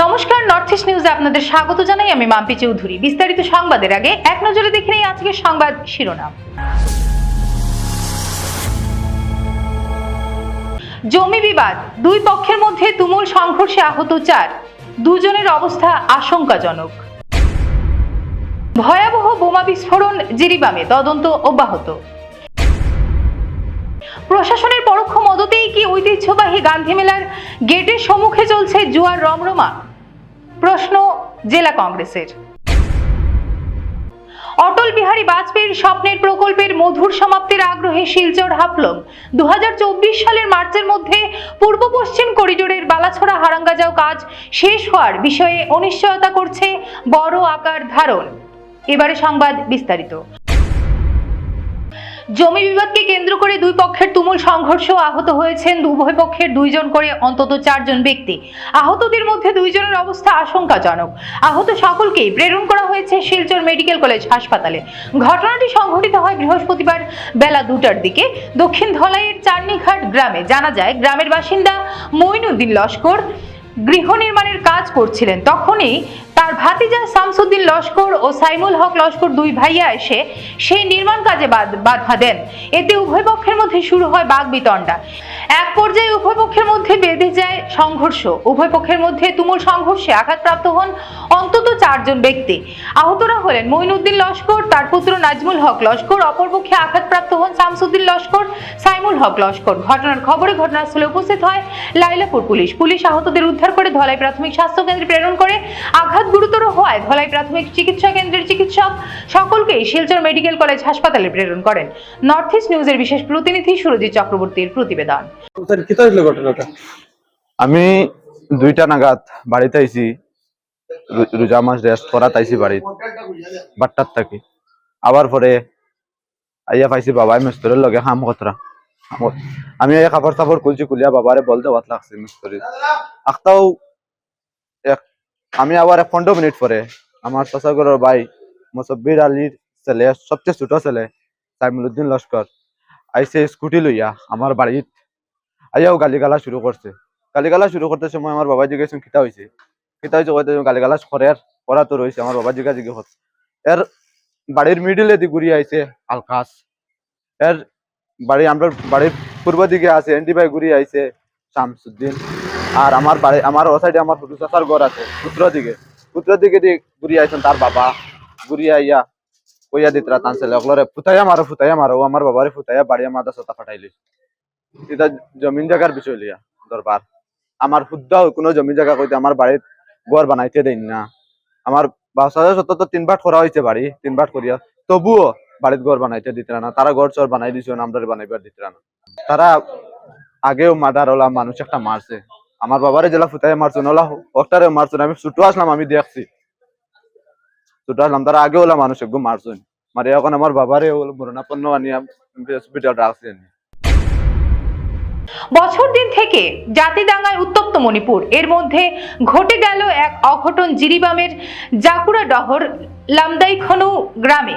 নমস্কার north east নিউজে আপনাদের স্বাগত জানাই। আমি মাম্পি চৌধুরী। বিস্তারিত সংবাদের আগে এক নজরে দেখে নেই আজকের সংবাদ শিরোনাম। জমি বিবাদ। দুই পক্ষের মধ্যে তুমুল সংঘর্ষে আহত চার। দুজনের অবস্থা আশঙ্কাজনক। ভয়াবহ বোমা বিস্ফোরণ জিরিবামে। তদন্ত অব্যাহত। প্রশাসনের পরোক্ষ মদতেই কি ঐতিহ্যবাহী গান্ধী মেলার গেটের সম্মুখে চলছে জুয়ার রমরমা? প্রশ্ন জেলা কংগ্রেসের। অটল বিহারী বাজপেয়ীর স্বপ্নের প্রকল্পের মধুর সমাপ্তির আগ্রহে শিলচর হাফলং। দু সালের মার্চের মধ্যে পূর্ব পশ্চিম করিডোরের বালাছড়া হারাঙ্গাজাও কাজ শেষ হওয়ার বিষয়ে অনিশ্চয়তা করছে বড় আকার ধারণ। এবারে সংবাদ বিস্তারিত। জমি বিবাদকে কেন্দ্র করে দুই পক্ষের তুমুল সংঘর্ষ আহত হয়েছেন উভয় পক্ষের দুইজন করে অন্তত চারজন ব্যক্তি। আহতদের মধ্যে দুইজনের অবস্থা আশঙ্কাজনক। আহত সকলকেই প্রেরণ করা হয়েছে শিলচর মেডিকেল কলেজ হাসপাতালে। ঘটনাটি সংঘটিত হয় বৃহস্পতিবার বেলা দুটার দিকে। দক্ষিণ ধলাইয়ের চারনিঘাট গ্রামে। জানা যায়, গ্রামের বাসিন্দা মইনুদ্দিন লস্কর গৃহ নির্মাণের কাজ করছিলেন। তখনই তার ভাতিজা শামসুদ্দিন লস্কর ও সাইমুল হক লস্কর দুই ভাইয়া এসে সেই নির্মাণ কাজে বাধা দেন। এতে উভয় পক্ষের মধ্যে শুরু হয় বাগবিতণ্ডা এক পর্যায়ে উভয় পক্ষের মধ্যে বেঁধে যায় সংঘর্ষ। উভয় পক্ষের মধ্যে তুমুল সংঘর্ষে আঘাতপ্রাপ্ত হন অন্তত চারজন ব্যক্তি। আহতরা হলেন মইনুদ্দিন লস্কর, তার পুত্র নাজমুল হক লস্কর অপরপক্ষে আঘাতপ্রাপ্ত হন শামসুদ্দিন লস্কর, সাইমুল হক লস্কর। ঘটনার খবরে ঘটনাস্থলে উপস্থিত হয় লাইলাপুর পুলিশ। পুলিশ আহতদের উদ্ধার করে ধলাই প্রাথমিক স্বাস্থ্য কেন্দ্রে প্রেরণ করে। আঘাত গুরুতর হওয়ায় ধলাই প্রাথমিক চিকিৎসা কেন্দ্রের চিকিৎসক সকলকেই শিলচর মেডিকেল কলেজ হাসপাতালে প্রেরণ করেন। নর্থ ইস্ট নিউজের বিশেষ প্রতিনিধি সুরজিৎ চক্রবর্তীর প্রতিবেদন। আমি দুইটা নাগাদ বাড়িতে আইছি। রোজা মাস রেস্ট করা তাইছি বাড়িত। বাট্টার থাকি। আবার পরে আইয়া পাইছি বাবাই মিস্তরের লগে খাম কতরা আমি এই কাপড় চাপড় খুলছি খুলিয়া বাবারে বলতে বাত লাগছে মিস্তরি আখতাও আমি আবার পনেরো মিনিট পরে আমার চাচাগরের ভাই মুসব্বির আলীর ছেলে, সবচেয়ে ছোট ছেলে সাইমুলউদ্দিন লস্কর আইসে স্কুটি লইয়া আমার বাড়িত। আইয়াও গালিগালা শুরু করছে। গালিগালা শুরু করতে সময় আমার বাবা জিজ্ঞেস খিতা হয়েছে খিতা হয়েছে কইতে গালিগালা করে করা তো রয়েছে আমার বাবা জিজ্ঞাসা জিজ্ঞেস করছে। এর বাড়ির মিডিলে দি ঘুরিয়ে আইছে আলকাস। এর বাড়ি আমরা, বাড়ির পূর্ব দিকে আছে এন্টি ভাই ঘুরিয়ে আইছে শামসুদ্দিন। আর আমার বাড়ি, আমার ও সাইডে আমার হুটু চাচার ঘর আছে উত্তর দিকে উত্তর দিকে দিয়ে ঘুরিয়ে আইছেন তার বাবা। ঘুরিয়ে আইয়া কইয়া দিতরা তান ছেলে ওগুলোরে ফুতাইয়া মারো ফুতাইয়া মারো আমার বাবারে ফুতাইয়া বাড়িয়া মাদা সতা ফাটাইলি এটা জমিন জায়গার বিষয় লিয়া দরবার। আমার শুদ্ধ কোনো জমি জায়গা কইতে আমার বাড়ির ঘর বানাইতে দেন না। আমার বাসায় সত্য তো তিন বাট করা হয়েছে বাড়ি তিন বাট করিয়া তবুও বাড়ির ঘর বানাইতে দিতে না তারা ঘর চর বানাই দিছে আমরা বানাইবার দিতে না তারা আগেও মার্ডার ওলা মানুষ একটা মারছে আমার বাবারে জেলা ফুটাই মারছেন, ওলা ওটারে মারছেন, আমি ছুটো আসলাম, আমি দেখছি। ছুটো আসলাম, তারা আগে ওলা মানুষ একদম মারছেন। মারি এখন আমার বাবারে মরণাপন্ন আনিয়া হসপিটাল রাখছেন বছর দিন থেকে জাতিদাঙ্গায় উত্তপ্ত মণিপুর। এর মধ্যে ঘটে গেল এক অঘটন, জিরিবামের জাকুড়া ডহর লামদাইখনু গ্রামে।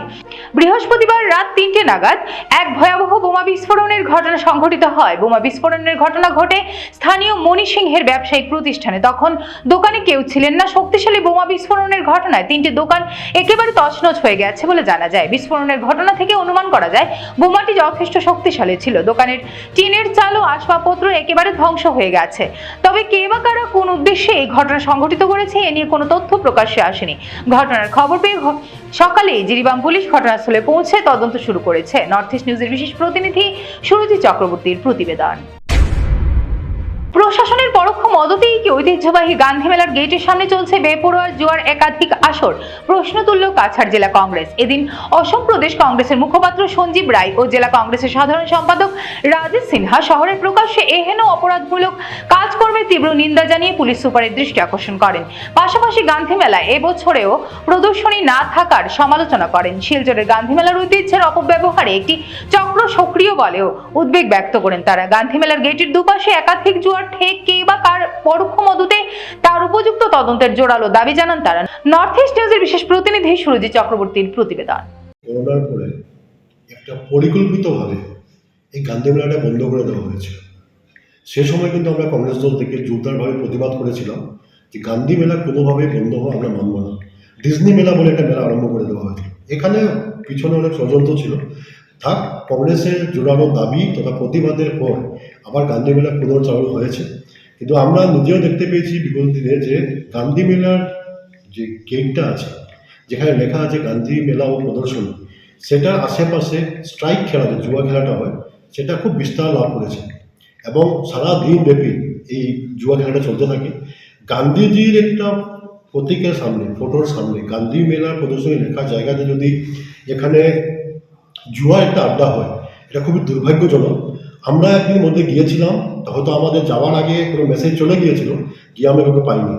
বৃহস্পতিবার রাত তিনটে নাগাদ এক ভয়াবহ বোমা বিস্ফোরণের ঘটনা সংঘটিত হয়। বোমা বিস্ফোরণের ঘটনা ঘটে স্থানীয় মণি সিংহের ব্যবসায়িক প্রতিষ্ঠানে। তখন দোকানে কেউ ছিলেন না। শক্তিশালী বোমা বিস্ফোরণের ঘটনায় তিনটি দোকান একেবারে তছনছ হয়ে গেছে বলে জানা যায়। বিস্ফোরণের ঘটনা থেকে অনুমান করা যায়, বোমাটি যথেষ্ট শক্তিশালী ছিল। দোকানের টিনের চাল ও আসবাবপত্র একেবারে ধ্বংস হয়ে গেছে। তবে কে বা কারা কোন উদ্দেশ্যে এই ঘটনা সংঘটিত করেছে, এ নিয়ে কোনো তথ্য প্রকাশ্যে আসেনি। ঘটনার খবর পেয়ে সকালে জিরিবাম পুলিশ ঘটনাস্থলে পৌঁছে তদন্ত শুরু করেছে। নর্থ ইস্ট নিউজের বিশেষ প্রতিনিধি সুরজিৎ চক্রবর্তীর প্রতিবেদন। প্রশাসনের পরোক্ষ মদতেই কি ঐতিহ্যবাহী গান্ধী মেলার গেটের সামনে চলছে বেপরোয়া জুয়ার একাধিক আসর? প্রশ্ন তুলল কাছাড় জেলা কংগ্রেস। এদিন অসম প্রদেশ কংগ্রেসের মুখপাত্র সঞ্জীব রায় ও জেলা কংগ্রেসের সাধারণ সম্পাদক রাজেশ সিনহা শহরের প্রকাশ্যে এহেন অপরাধমূলক কাজকর্মের তীব্র নিন্দা জানিয়ে পুলিশ সুপারের দৃষ্টি আকর্ষণ করেন। পাশাপাশি গান্ধী মেলায় এবছরেও প্রদর্শনী না থাকার সমালোচনা করেন। শিলচরের গান্ধী মেলার ঐতিহ্যের অপব্যবহারে একটি চক্র সক্রিয় বলেও উদ্বেগ ব্যক্ত করেন তারা। গান্ধী মেলার গেটের দুপাশে একাধিক জুয়ার ঠেক কে বা কার পরোক্ষ মদতে তার উপযুক্ত তদন্তের জোরালো দাবি জানান তারা। নর্থ ইস্ট নিউজের বিশেষ প্রতিনিধি সুরজিৎ চক্রবর্তীর প্রতিবেদন। একটা পরিকল্পিতভাবে এই গান্ধী মেলাটা বন্ধ করে দেওয়া হয়েছে সে সময় কিন্তু আমরা কংগ্রেস দল থেকে জোরদারভাবে প্রতিবাদ করেছিলাম যে গান্ধী মেলা কোনোভাবেই বন্ধ হওয়া আমরা মানব না। ডিজনি মেলা বলে একটা মেলা আরম্ভ করে দেওয়া হয়েছে এখানে পিছনে অনেক ষড়যন্ত্র ছিল। থাক, কংগ্রেসের জোরালো দাবি তথা প্রতিবাদের পর আবার গান্ধী মেলা পুনর্চালু হয়েছে। কিন্তু আমরা নিজেও দেখতে পেয়েছি বিগত দিনে যে গান্ধী মেলার যে গেটটা আছে, যেখানে লেখা আছে গান্ধী মেলা ও প্রদর্শনী সেটার আশেপাশে স্ট্রাইক খেলা যে জুয়া খেলাটা হয়, সেটা খুব বিস্তার লাভ করেছে। এবং সারা দিন ব্যাপী এই জুয়া খেলাটা চলতে থাকে। গান্ধীজির একটা প্রতীকের সামনে, ফটোর সামনে গান্ধী মেলার প্রদর্শনী লেখা জায়গাতে যদি এখানে জুয়া একটা আড্ডা হয়, এটা খুবই দুর্ভাগ্যজনক। আমরা একদিন মধ্যে গিয়েছিলাম হয়তো আমাদের যাওয়ার আগে কোনো মেসেজ চলে গিয়েছিল, গিয়ে আমরা কাউকে পাইনি।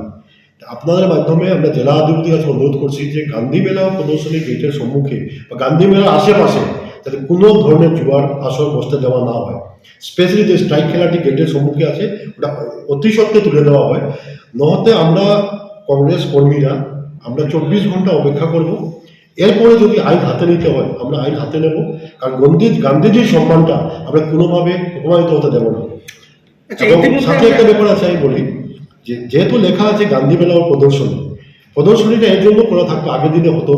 আপনাদের মাধ্যমে আমরা জেলা অধিপতির কাছে অনুরোধ করছি যে গান্ধী মেলা প্রদর্শনী গেটের সম্মুখে বা গান্ধী মেলার আশেপাশে যাতে কোনো ধরনের জুয়ার আসর বসতে দেওয়া না হয়। স্পেশালি যে স্ট্রাইক খেলাটি গেটের সম্মুখে আছে, ওটা অতি সত্ত্বে তুলে দেওয়া হয়। নহতে আমরা কংগ্রেস কর্মীরা আমরা চব্বিশ ঘণ্টা অপেক্ষা করব এরপরে যদি আইন হাতে নিতে হয় আমরা আইন হাতে নেব। কারণ গান্ধী গান্ধীজির সম্মানটা আমরা কোনোভাবে অপমানিত হতে দেব না। আচ্ছা, এবং সাথে একটা ব্যাপার আছে আমি বলি যে যেহেতু লেখা আছে গান্ধী মেলা ও প্রদর্শনী প্রদর্শনীটা এর জন্য করা থাকতো আগের দিনে হতো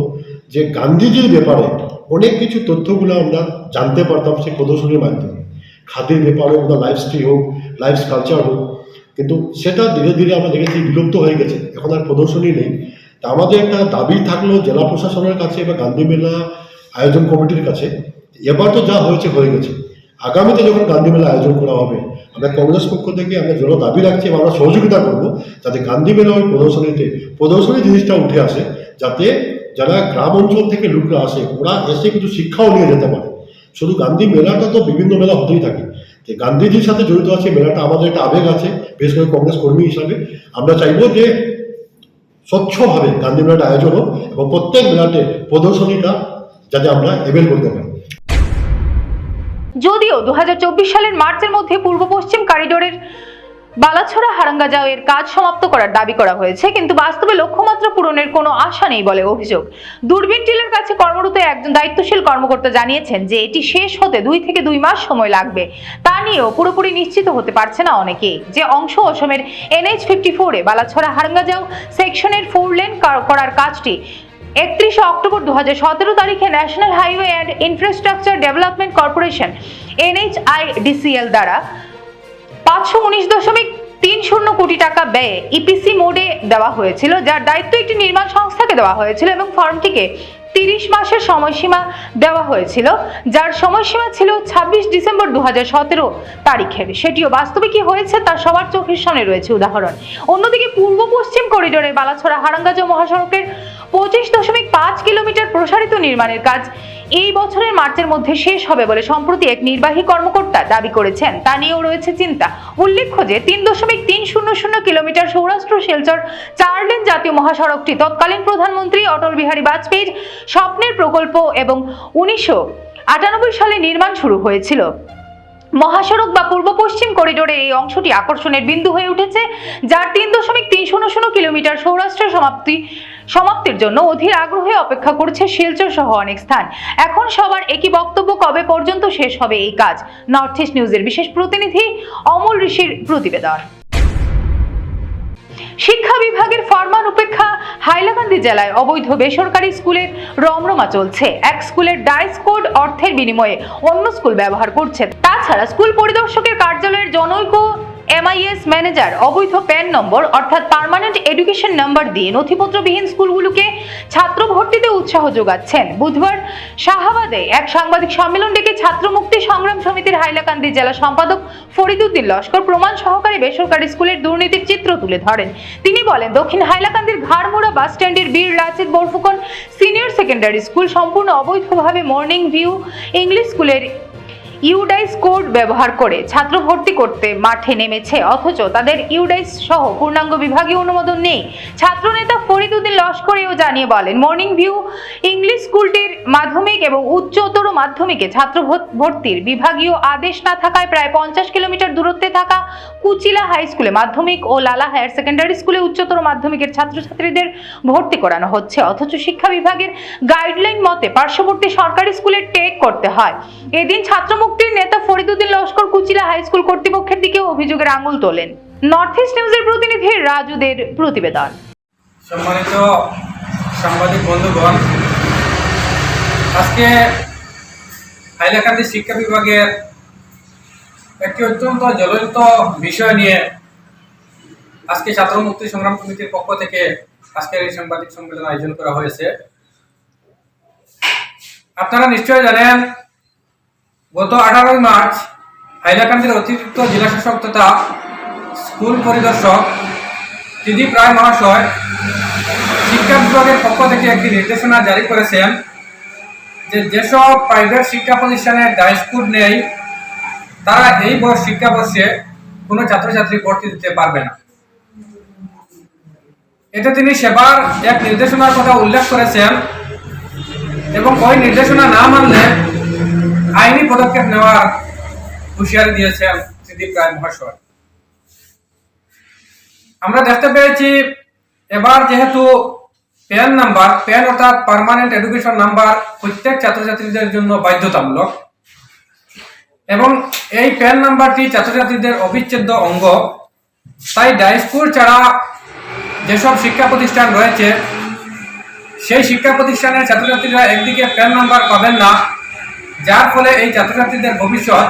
যে গান্ধীজির ব্যাপারে অনেক কিছু তথ্যগুলো আমরা জানতে পারতাম সেই প্রদর্শনীর মাধ্যমে। খাদির ব্যাপারে হোক বা লাইফস্টাইল হোক লাইফ কালচার হোক কিন্তু সেটা ধীরে ধীরে আমরা দেখেছি বিলুপ্ত হয়ে গেছে। এখন আর প্রদর্শনী নেই। তা আমাদের একটা দাবি থাকল জেলা প্রশাসনের কাছে বা গান্ধী মেলা আয়োজন কমিটির কাছে। এবার তো যা হয়েছে, হয়ে গেছে। আগামীতে যখন গান্ধী মেলা আয়োজন করা হবে, আমরা কংগ্রেস পক্ষ থেকে আমরা জোর দাবি রাখছি এবং আমরা সহযোগিতা করব যাতে গান্ধী মেলা ওই প্রদর্শনীতে, প্রদর্শনী জিনিসটা উঠে আসে, যাতে যারা গ্রাম অঞ্চল থেকে লোকরা আসে, ওরা এসে কিছু শিক্ষাও নিয়ে যেতে পারে। শুধু গান্ধী মেলাটা তো বিভিন্ন মেলা হতেই থাকে। যে গান্ধীজির সাথে জড়িত আছে, মেলাটা আমাদের একটা আবেগ আছে, বিশেষ করে কংগ্রেস কর্মী হিসাবে। আমরা চাইব যে স্বচ্ছভাবে গান্ধী মেলাটা আয়োজন হোক এবং প্রত্যেক মেলাতে প্রদর্শনীটা যাতে আমরা এভেল করতে পারি। যদিও দু হাজার চব্বিশ সালের মার্চের মধ্যে পূর্ব পশ্চিম করিডোরের বালাছড়া হারাঙ্গাজাও এর কাজ সমাপ্ত করার দাবি করা হয়েছে, কিন্তু বাস্তবে লক্ষ্যমাত্রা পূরণের কোনো আশা নেই বলে অভিযোগ। দূরবীন টিলের কাছে কর্মরত একজন দায়িত্বশীল কর্মকর্তা জানিয়েছেন যে এটি শেষ হতে দুই থেকে দুই মাস সময় লাগবে। তা নিয়েও পুরোপুরি নিশ্চিত হতে পারছে না অনেকেই যে অংশ অসমের এনএইচ ফিফটি ফোরে বালাছড়া হারাঙ্গাজাও সেকশনের ফোর লেন করার কাজটি একত্রিশে অক্টোবর দু সতেরো তারিখে national highway and infrastructure development corporation NHIDCL দ্বারা পাঁচশো উনিশ দশমিক তিন শূন্য কোটি টাকা ব্যয়ে ইপিসি মোডে দেওয়া হয়েছিল, যার দায়িত্ব একটি নির্মাণ সংস্থাকে দেওয়া হয়েছিল এবং ফর্মটিকে তিরিশ মাসের সময়সীমা দেওয়া হয়েছিল, যার সময়সীমা ছিল ছাব্বিশ ডিসেম্বর দু হাজার সতেরো তারিখের। সেটিও বাস্তবে কি হয়েছে তার সবার চোখের সামনে রয়েছে উদাহরণ। অন্যদিকে পূর্ব পশ্চিম করিডোরে বালাছড়া হারাঙ্গাজা মহাসড়কের পঁচিশ দশমিক পাঁচ কিলোমিটার প্রসারিত নির্মাণের কাজ এই বছরের মার্চের মধ্যে শেষ হবে বলে সম্প্রতি এক নির্বাহী কর্মকর্তা দাবি করেছেন। তা নিয়েও রয়েছে চিন্তা। উল্লেখ্য যে তিন দশমিক তিন শূন্য শূন্য কিলোমিটার সৌরাষ্ট্র শিলচর চার লেন জাতীয় মহাসড়কটি। তৎকালীন প্রধানমন্ত্রী অটল বিহারী বাজপেয়ীর স্বপ্নের প্রকল্প এবং উনিশশো আটানব্বই সালে নির্মাণ শুরু হয়েছিল। মহাসড়ক বা পূর্ব পশ্চিম করিডোরের এই অংশটি আকর্ষণের বিন্দু হয়ে উঠেছে, যার তিন দশমিক তিন শূন্য শূন্য কিলোমিটার সৌরাষ্ট্র সমাপ্তি, সমাপ্তির জন্য অধীর আগ্রহে অপেক্ষা করছে শিলচর সহ অনেক স্থান। এখন সবার একই বক্তব্য, কবে পর্যন্ত শেষ হবে এই কাজ? নর্থ ইস্ট নিউজের বিশেষ প্রতিনিধি অমল ঋষির প্রতিবেদন। শিক্ষা বিভাগের ফরমান উপেক্ষা হাইলাকান্দি জেলায় অবৈধ বেসরকারি স্কুলের রমরমা চলছে। এক স্কুলের ডাইস কোড অর্থের বিনিময়ে অন্য স্কুল ব্যবহার করছে। তাছাড়া স্কুল পরিদর্শকের কার্যালয়ের জনৈক এমআইএস ম্যানেজার অবৈধ প্যান নম্বর, অর্থাৎ পার্মানেন্ট এডুকেশন নাম্বার দিয়ে নথিপত্রবিহীন স্কুলগুলোকে ছাত্র ভর্তিতে উৎসাহ যোগাচ্ছেন। বুধবার শাহাবাদে এক সাংবাদিক সম্মেলন ডেকে ছাত্র মুক্তি সংগ্রাম সমিতির হাইলাকান্দি জেলা সম্পাদক ফরিদুদ্দিন লস্কর প্রমাণ সহকারে বেসরকারি স্কুলের দুর্নীতির চিত্র তুলে ধরেন। তিনি বলেন, দক্ষিণ হাইলাকান্দির ঘাড়মোড়া বাস স্ট্যান্ডের Bir Lachit Borphukan senior secondary school সম্পূর্ণ অবৈধভাবে মর্নিং ভিউ ইংলিশ স্কুলের ইউডাইস কোড ব্যবহার করে ছাত্র ভর্তি করতে মাঠে নেমেছে, অথচ তাদের ইউডাইস সহ পূর্ণাঙ্গ বিভাগীয় অনুমোদন নেই। ছাত্রনেতা ফরিদুদ্দিন লস্করেও জানিয়ে বলেন, মর্নিং ভিউ ইংলিশ স্কুলটির মাধ্যমিক এবং উচ্চতর মাধ্যমিকে ছাত্র ভর্তির বিভাগীয় আদেশ না থাকায় প্রায় পঞ্চাশ কিলোমিটার দূরত্বে থাকা কুচিলা হাই স্কুলে মাধ্যমিক ও লালা হায়ার সেকেন্ডারি স্কুলে উচ্চতর মাধ্যমিকের ছাত্রছাত্রীদের ভর্তি করানো হচ্ছে, অথচ শিক্ষা বিভাগের গাইডলাইন মতে পার্শ্ববর্তী সরকারি স্কুলে টেক করতে হয়। এদিন ছাত্র মুক্তির নেতা ফরিদুদ্দিন লস্কর কুচিলা হাই স্কুল কর্তৃপক্ষের দিকে অভিযোগের আঙুল তোলেন। নর্থ ইস্ট নিউজের প্রতিনিধি রাজুদের প্রতিবেদন। সম্মানিত সাংবাদিক বন্ধুগণ, আজকে হাইলাকান্দি শিক্ষা বিভাগের একটি অত্যন্ত জ্বলন্ত বিষয় নিয়ে আজকে ছাত্র মুক্তি সংগ্রাম কমিটির পক্ষ থেকে আজকের এই সাংবাদিক সম্মেলন আয়োজন করা হয়েছে। আপনারা নিশ্চয় জানেন গত আঠারোই মার্চ হাইলাকান্দির অতিরিক্ত জেলা শাসক তথা স্কুল পরিদর্শক ত্রিদীপ রায় মহাশয় শিক্ষা বিভাগের পক্ষ থেকে একটি নির্দেশনা জারি করেছেন যে যেসব প্রাইভেট শিক্ষা প্রতিষ্ঠানে ডাইস্কুল নেই, তারা এই বর্ষ শিক্ষাবর্ষে কোনো ছাত্রছাত্রী ভর্তি দিতে পারবে না। এতে তিনি সেবার এক নির্দেশনার কথা উল্লেখ করেছেন এবং ওই নির্দেশনা না মানলে আইনি পদক্ষেপ নেওয়ার হুঁশিয়ারি দিয়েছেন ত্রিদীপ রায় মহাশয়। আমরা দেখতে পেয়েছি, এবার যেহেতু প্যান নাম্বার প্যান অর্থাৎ পার্মানেন্ট এডুকেশন নাম্বার প্রত্যেক ছাত্রছাত্রীদের জন্য বাধ্যতামূলক। এবং এই প্যান নাম্বারটি ছাত্রছাত্রীদের অবিচ্ছেদ্য অঙ্গ। তাই ডাইস্কুল ছাড়া যেসব শিক্ষা প্রতিষ্ঠান রয়েছে, সেই শিক্ষা প্রতিষ্ঠানের ছাত্রছাত্রীরা একদিকে প্যান নাম্বার পাবেন না যার ফলে এই ছাত্রছাত্রীদের ভবিষ্যৎ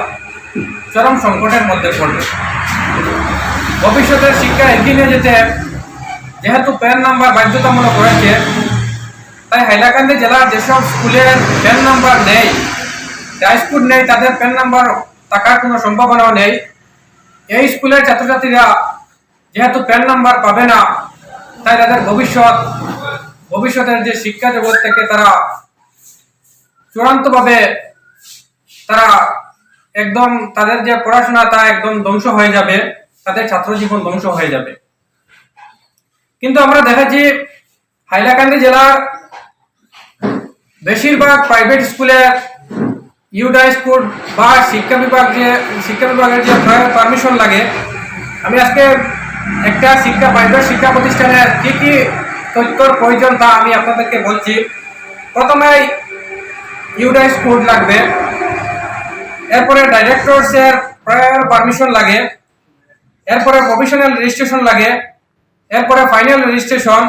চরম সংকটের মধ্যে পড়বে। ভবিষ্যতের শিক্ষা এগিয়ে নিয়ে যেতে যেহেতু প্যান নাম্বার বাধ্যতামূলক রয়েছে, তাই হাইলাকান্দি জেলার যেসব স্কুলের প্যান নাম্বার নেই স্কুল নেই, তাদের প্যান নাম্বার থাকার কোনো সম্ভাবনাও নেই। এই স্কুলের ছাত্রছাত্রীরা যেহেতু প্যান নাম্বার পাবে না, তাই তাদের ভবিষ্যৎ, ভবিষ্যতের যে শিক্ষা জগৎ থেকে তারা চূড়ান্তভাবে তারা একদম তাদের যে পড়াশোনা তা একদম ধ্বংস হয়ে যাবে, তাদের ছাত্র জীবন ধ্বংস হয়ে যাবে। কিন্তু আমরা দেখেছি হাইলাকান্দি জেলার বেশিরভাগ প্রাইভেট স্কুলে ইউডা স্কুল বা শিক্ষা বিভাগ যে, শিক্ষা বিভাগের যে পারমিশন লাগে, আমি আজকে একটা শিক্ষা প্রাইভেট শিক্ষা প্রতিষ্ঠানের কি কি তথ্যর প্রয়োজন তা আমি আপনাদেরকে বলছি। প্রথমে ইউডা স্কুল লাগবে। এরপরে ডাইরেক্টরসের প্রায়র পারমিশন লাগে, এরপরে প্রফেশনাল রেজিস্ট্রেশন লাগে, এরপরে ফাইনাল রেজিস্ট্রেশন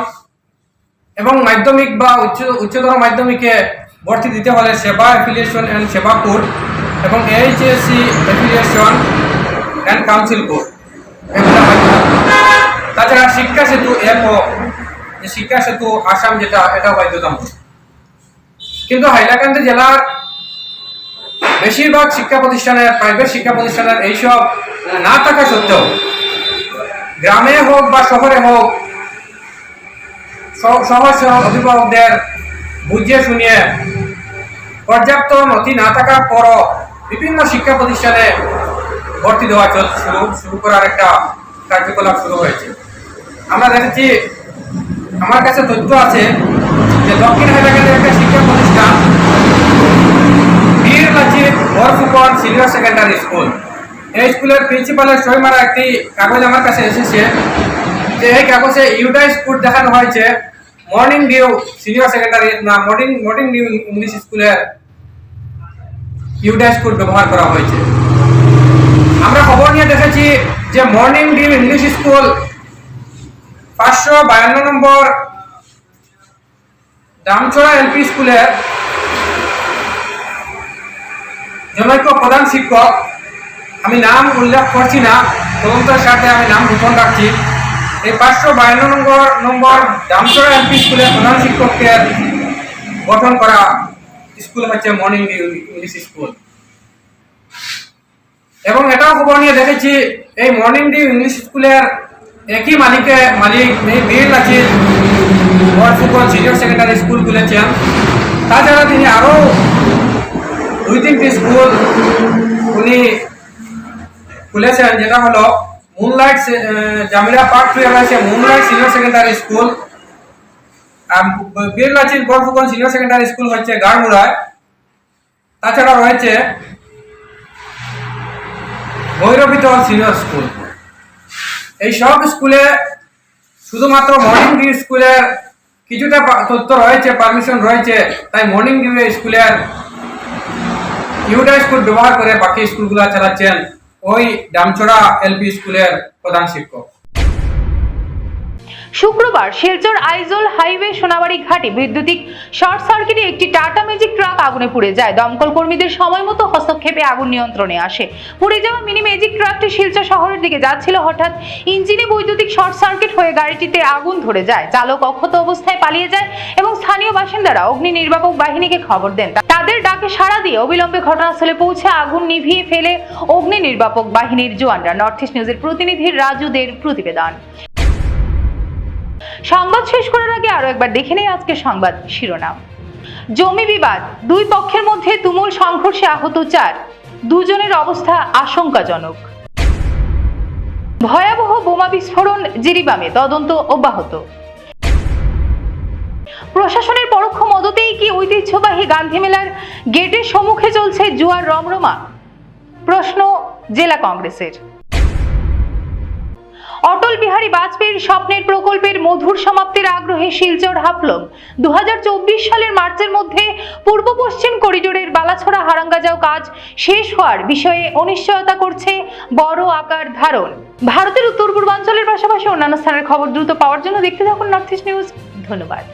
এবং মাধ্যমিক বা উচ্চ, উচ্চতর মাধ্যমিকে ভর্তি দিতে হলে SEBA affiliation and SEBA code এবং HSC affiliation and council code তাছাড়া শিক্ষা সেতু অ্যাপও শিক্ষা সেতু আসাম যেটা এটা বাধ্যতামূলক। কিন্তু হাইলাকান্দি জেলার বেশিরভাগ শিক্ষা প্রতিষ্ঠানের প্রাইভেট শিক্ষা প্রতিষ্ঠানের এইসব না থাকা সত্ত্বেও গ্রামে হোক বা শহরে হোক স- সহজ সরল অভিভাবকদের বুঝিয়ে শুনিয়ে পর্যাপ্ত নথি না থাকার পরও বিভিন্ন শিক্ষা প্রতিষ্ঠানে ভর্তি দেওয়া শুরু শুরু করার একটা কার্যকলাপ শুরু হয়েছে। আমরা দেখেছি, আমার কাছে তথ্য আছে যে দক্ষিণ হাইলাকান্দির একটা শিক্ষা প্রতিষ্ঠান Lachit Borphukan senior secondary school এই স্কুলের প্রিন্সিপালের সই মারা একটি কাগজ আমার কাছে এসেছে যে এই কাগজে ইউডাই স্কুল দেখানো হয়েছে মর্নিং ডিউ সিনিয়র সেকেন্ডারি না মর্নিং মর্নিং ডিউ ইংলিশ স্কুলের ইউডাই স্কুল ব্যবহার করা হয়েছে। আমরা খবর নিয়ে দেখেছি যে মর্নিং ডিউ ইংলিশ স্কুল পাঁচশো বায়ান্ন নম্বর দামছড়া এলপি স্কুলের জনৈক প্রধান শিক্ষক, আমি নাম উল্লেখ করছি না, তদন্তের সাথে আমি নাম গোপন রাখছি। এই পাঁচশো বায়ান্ন নম্বর নম্বর দামচড়া এলপি স্কুলের প্রধান শিক্ষককে গঠন করা স্কুল হচ্ছে মর্নিং ইংলিশ স্কুল। এবং এটাও খবর নিয়ে দেখেছি, এই মর্নিং ডিউ ইংলিশ স্কুলের একই মালিকে, মালিক এই Lachit Borphukan senior secondary school খুলেছেন। তাছাড়া তিনি আরও দুই তিনটি স্কুল উনি খুলেছেন যেটা হলো মুনলাইট জামিলা পার্ক টু রয়েছে মুনলাইট সিনিয়র সেকেন্ডারি স্কুল আর Bir Borphukan senior secondary school হচ্ছে গাড়মুড়ায়। তাছাড়া রয়েছে ভৈরবিতল সিনিয়র স্কুল এই সব স্কুলে শুধুমাত্র মর্নিং ডিউ স্কুলের কিছুটা তথ্য রয়েছে পারমিশন রয়েছে, তাই মর্নিং ডিউ স্কুলের ইউডা স্কুল ব্যবহার করে বাকি স্কুলগুলো চালাচ্ছেন ওই ডামচড়া এলপি স্কুলের প্রধান শিক্ষক। শুক্রবার শিলচর আইজল হাইওয়ে সোনাবাড়ি ঘাটে বৈদ্যুতিক শর্ট সার্কিটে একটি টাটা ম্যাজিক ট্রাক আগুনে পুড়ে যায়। দমকল কর্মীদের সময় মতো হস্তক্ষেপে আগুন নিয়ন্ত্রণে আসে। পুড়ে যাওয়া মিনি ম্যাজিক ট্রাকটি শিলচর শহরের দিকে যাচ্ছিল। হঠাৎ ইঞ্জিনে বৈদ্যুতিক শর্ট সার্কিট হয়ে গাড়িটিতে আগুন ধরে যায়। চালক অক্ষত অবস্থায় পালিয়ে যায় এবং স্থানীয় বাসিন্দারা অগ্নি নির্বাপক বাহিনীকে খবর দেন। তাদের ডাকে সাড়া দিয়ে অবিলম্বে ঘটনাস্থলে পৌঁছে আগুন নিভিয়ে ফেলে অগ্নি নির্বাপক বাহিনীর জোয়ানরা নর্থ ইস্ট নিউজের প্রতিনিধি রাজুদের প্রতিবেদন। সংবাদ শেষ করার আগে আরও একবার দেখে নেই আজকের সংবাদ শিরোনাম। জমি বিবাদ, দুই পক্ষের মধ্যে তুমুল সংঘর্ষে আহত চার। দুজনের অবস্থা আশঙ্কাজনক। ভয়াবহ বোমা বিস্ফোরণ জিরিবামে, তদন্ত অব্যাহত। প্রশাসনের পরোক্ষ মদতেই কি ঐতিহ্যবাহী গান্ধী মেলার গেটের সম্মুখে চলছে জুয়ার রমরমা? প্রশ্ন জেলা কংগ্রেসের। অটল বিহারী বাজপেয়ীর স্বপ্নের প্রকল্পের মধুর সমাপ্তির আগ্রহে শিলচর হাফলং। দু সালের মার্চের মধ্যে পূর্ব পশ্চিম করিডোরের বালাছড়া হারাঙ্গাজাও কাজ শেষ হওয়ার বিষয়ে অনিশ্চয়তা করছে বড় আকার ধারণ। ভারতের উত্তর পূর্বাঞ্চলের পাশাপাশি অন্যান্য স্থানের খবর দ্রুত পাওয়ার জন্য দেখতে থাকুন নর্থ ইস্ট নিউজ ধন্যবাদ।